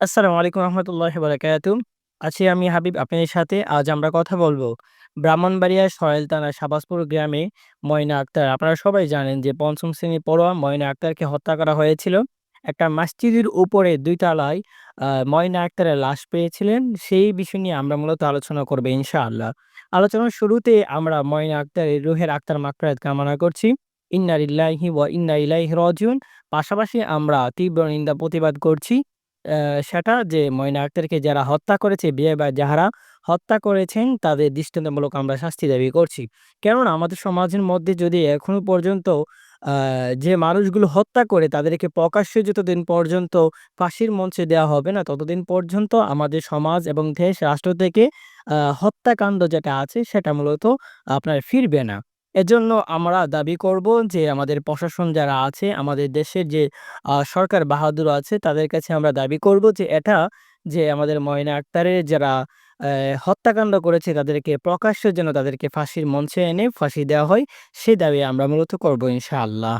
আসসালামু আলাইকুম রহমতুল্লাহি বারাকাতুহু। আছি আমি হাবিব আপনাদের সাথে। আজ আমরা কথা বলব ব্রাহ্মণবাড়িয়া সহেল থানার শাবাজপুর গ্রামে ময়না আক্তার। আপনারা সবাই জানেন যে পঞ্চম শ্রেণির পড়ুয়া ময়না আক্তারকে হত্যা করা হয়েছিল। একটা মসজিদের উপরে ২ তলায়, আ, ময়না আক্তারের লাশ পেয়েছিলেন। সেই বিষয় নিয়ে আমরা মূলত আলোচনা করব ইনশাআল্লাহ। আলোচনার শুরুতে আমরা ময়না আক্তারের রুহের আক্তার মাগফিরাত কামনা করছি। ইন্না লিল্লাহি ওয়া ইন্না ইলাইহি রাজিউন। পাশাপাশি আমরা তীব্র নিন্দা প্রতিবাদ করছি সেটা যে ময়না আক্তারকে যারা হত্যা করেছে, বিয়ে বা যাহারা হত্যা করেছেন, তাদের দৃষ্টান্তমূলক আমরা শাস্তি দাবি করছি। কেননা আমাদের সমাজের মধ্যে যদি এখনও পর্যন্ত যে মানুষগুলো হত্যা করে, তাদেরকে প্রকাশ্যে যতদিন পর্যন্ত ফাঁসির মঞ্চে দেওয়া হবে না, ততদিন পর্যন্ত আমাদের সমাজ এবং দেশ, রাষ্ট্র থেকে হত্যাকাণ্ড যেটা আছে, সেটা মূলত আপনার ফিরবে না। এজন্য আমরা দাবি করব যে আমাদের প্রশাসন যারা আছে, আমাদের দেশের যে সরকার বাহাদুর আছে তাদের কাছে আমরা দাবি করব যে এটা যে আমাদের ময়না আক্তারের যারা হত্যাকাণ্ড করেছে তাদেরকে প্রকাশ্য যেন তাদেরকে ফাঁসির মঞ্চে এনে ফাঁসি দেওয়া হয়, সেই দাবি আমরা মূলত করব ইনশাআল্লাহ।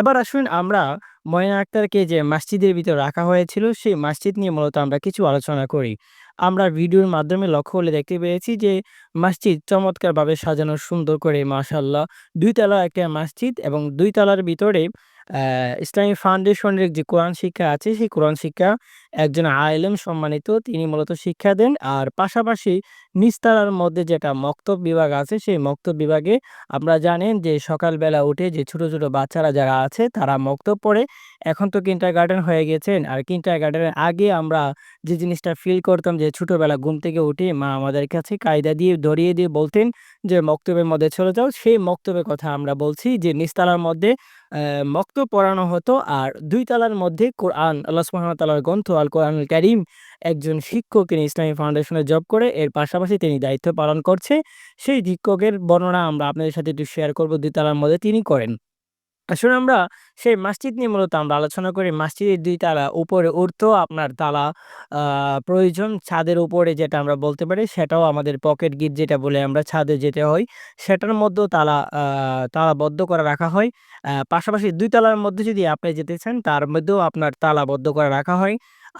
এবার আসুন আমরা ময়না আক্তারকে যে মসজিদের ভিতর রাখা হয়েছিল, সেই মসজিদ নিয়ে মূলত আমরা কিছু আলোচনা করি। আমরা ভিডিওর মাধ্যমে লক্ষ্য হলে দেখতে পেয়েছি যে মসজিদ চমৎকারভাবে সাজানো, সুন্দর করে, মাশাআল্লাহ। ২ তলা একটা মসজিদ এবং ২ তলার ভিতরে ইসলামী ফাউন্ডেশনের যে কোরআন শিক্ষা আছে, সেই কোরআন শিক্ষা একজন আলেম সম্মানিত তিনি মূলত শিক্ষা দেন। আর পাশাপাশি নিচতলার মধ্যে যেটা মক্তব বিভাগ আছে সেই মক্তব বিভাগে আপনারা জানেন যে সকালবেলা উঠে যে ছোট, ছোট বাচ্চারা যারা আছে তারা মক্তব পড়ে। এখন তো কিন্টার গার্ডেন হয়ে গেছেন। আর কিন্টার গার্ডেনের আগে আমরা যে জিনিসটা ফিল করতাম যে ছোটোবেলা ঘুম থেকে উঠে মা আমাদের কাছে কায়দা দিয়ে ধরিয়ে দিয়ে বলতেন যে মক্তবের মধ্যে চলে যাও। সেই মক্তবের কথা আমরা বলছি যে নিস্তালার মধ্যে অ্যা মক্তব পড়ানো হতো আর দুই তলার মধ্যে কোরআন আল্লাহ তাআলার গ্রন্থ আল কোরআনুল করিম একজন শিক্ষক তিনি ইসলামী ফাউন্ডেশনে জব করে, এর পাশাপাশি তিনি দায়িত্ব পালন করছে। সেই শিক্ষকের বর্ণনা আমরা আপনাদের সাথে একটু শেয়ার করব ২ তলার মধ্যে তিনি করেন। আসলে আমরা সেই মসজিদ নিয়ে মূলত আমরা আলোচনা করি। মসজিদের দুই তালা, উপরে উঠতেও আপনার তালা প্রয়োজন। ছাদের উপরে যেটা আমরা বলতে পারি, সেটাও আমাদের পকেট গিট যেটা বলে আমরা ছাদে যেতে হয় সেটার মধ্যেও তালা তালাবদ্ধ করে রাখা হয়। পাশাপাশি দুই তলার মধ্যে যদি আপনি যেতে চান, তার মধ্যেও আপনার তালাবদ্ধ করে রাখা হয়।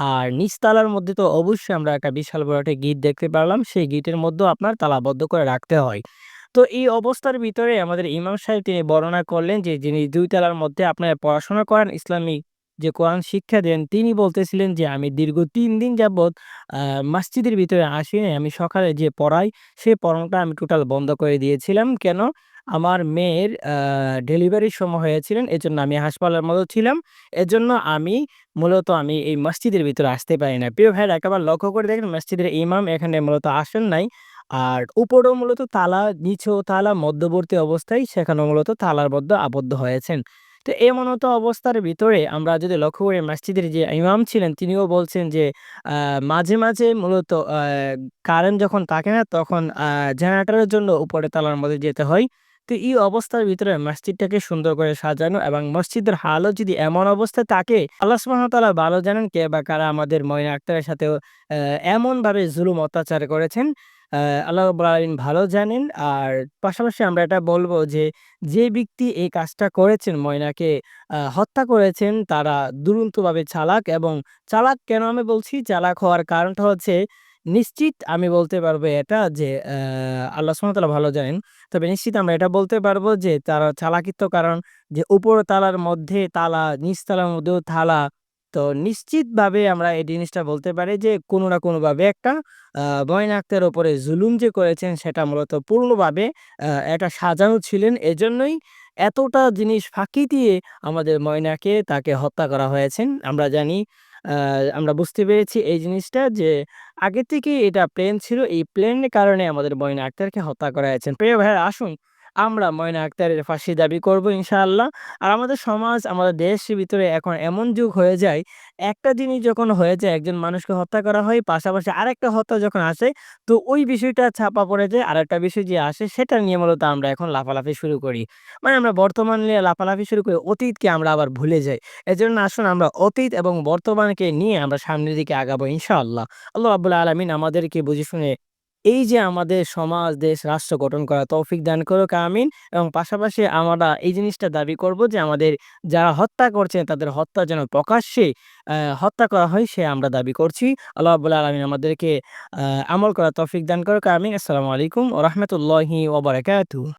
আর নিচতলার মধ্যে তো অবশ্যই আমরা একটা বিশাল বড় একটা গিট দেখতে পারলাম। সেই গিটের মধ্যেও আপনার তালাবদ্ধ করে রাখতে হয়। তো এই অবস্থার ভিতরে আমাদের ইমাম সাহেব তিনি বর্ণনা করলেন যে, যিনি ২ তলার মধ্যে আপনারা পড়াশোনা করেন, ইসলামিক যে কোরআন শিক্ষা দেন, তিনি বলতেছিলেন যে, আমি দীর্ঘ তিন দিন যাবৎ মসজিদের ভিতরে আসি আমি সকালে যে পড়াই সেই পড়ানোটা আমি টোটাল বন্ধ করে দিয়েছিলাম। কেন? আমার মেয়ের ডেলিভারির সময় হয়েছিলেন। এজন্য আমি হাসপাতালের মতো ছিলাম। এজন্য আমি মূলত আমি এই মসজিদের ভিতরে আসতে পারি না। প্রিয় ভাইয়েরা, একবার লক্ষ্য করে দেখেন, মসজিদের ইমাম এখানে মূলত আসেন নাই। আর উপরেও মূলত তালা, নিচেও তালা, মধ্যবর্তী অবস্থায় সেখানেও মূলত তালার মধ্যে আবদ্ধ হয়েছেন। তো এমনত অবস্থার ভিতরে আমরা যদি লক্ষ্য করি মসজিদের যে ইমাম ছিলেন তিনিও বলছেন যে মাঝে, মাঝে মূলত কারেন্ট যখন থাকে না তখন জেনারেটরের জন্য উপরে তালার মধ্যে যেতে হয়। তো এই অবস্থার ভিতরে মসজিদটাকে সুন্দর করে সাজানো এবং মসজিদের হালও যদি এমন অবস্থায় থাকে আল্লাহ তাআলা ভালো জানেন কে বা কারা আমাদের ময়না আক্তারের সাথেও এমনভাবে জুলুম অত্যাচার করেছেন। আল্লাহ রাব্বুল ভালো জানেন। আর পাশাপাশি আমরা এটা বলব যে, যে ব্যক্তি এই কাজটা করেছেন ময়নাকে হত্যা করেছেন তারা দুরন্তভাবে চালাক এবং চালাক কেন আমি বলছি? চালাক হওয়ার কারণটা হচ্ছে নিশ্চিত আমি বলতে পারব এটা যে আল্লাহ সুবহানাহু ভালো জানেন। তবে নিশ্চিত আমরা এটা বলতে পারব যে তারা চালাকিত্ব কারণ যে উপর তালার মধ্যে তালা, নিচ তালার মধ্যেও তালা। তো নিশ্চিতভাবে আমরা এই জিনিসটা বলতে পারি যে কোনো না কোনোভাবে একটা আক্তারের উপরে জুলুম যে করেছেন সেটা মূলত পূর্ণভাবে এটা সাজানো ছিলেন। এজন্যই এতটা জিনিস ফাঁকি দিয়ে আমাদের ময়নাকে তাকে হত্যা করা হয়েছেন। আমরা জানি আমরা বুঝতে পেরেছি এই জিনিসটা যে আগে থেকেই এটা প্লেন ছিল। এই প্লেনের কারণে আমাদের ময়না আক্তারকে হত্যা করা হয়েছেন। প্রিয় ভাইয়েরা, আসুন আমরা ময়না আক্তারের ফাঁসি দাবি করব ইনশাআল্লাহ। আর আমাদের সমাজ, আমাদের দেশের ভিতরে এখন এমন যুগ হয়ে যায়, একটা জিনিস যখন হয়ে যায় একজন মানুষকে হত্যা করা হয় পাশাপাশি আরেকটা হত্যা যখন আসে তো ওই বিষয়টা ছাপা পড়ে যায় আরেকটা বিষয় যে আসে সেটা নিয়ে মূলত আমরা এখন লাফালাফি শুরু করি। মানে আমরা বর্তমান নিয়ে লাফালাফি শুরু করি, অতীতকে আমরা আবার ভুলে যাই। এজন্য আসুন আমরা অতীত এবং বর্তমানকে নিয়ে আমরা সামনের দিকে আগাবো ইনশাআল্লাহ। আল্লাহ রাব্বুল আলামিন আমাদেরকে বুঝে শুনে এই যে আমাদের সমাজ, দেশ, রাষ্ট্র গঠন করা তৌফিক দান করুক আমিন এবং পাশাপাশি আমরা এই জিনিসটা দাবি করব যে আমাদের যারা হত্যা করছেন তাদের হত্যা যেন প্রকাশ্যে হত্যা করা হয় সে আমরা দাবি করছি। আল্লাহ আবুল্লাহ আলমিন আমাদেরকে আমল করা তৌফিক দান করুক আমিন। আসসালামু আলাইকুম ও রহমতুল্লাহি ওয়া বারাকাতুহু।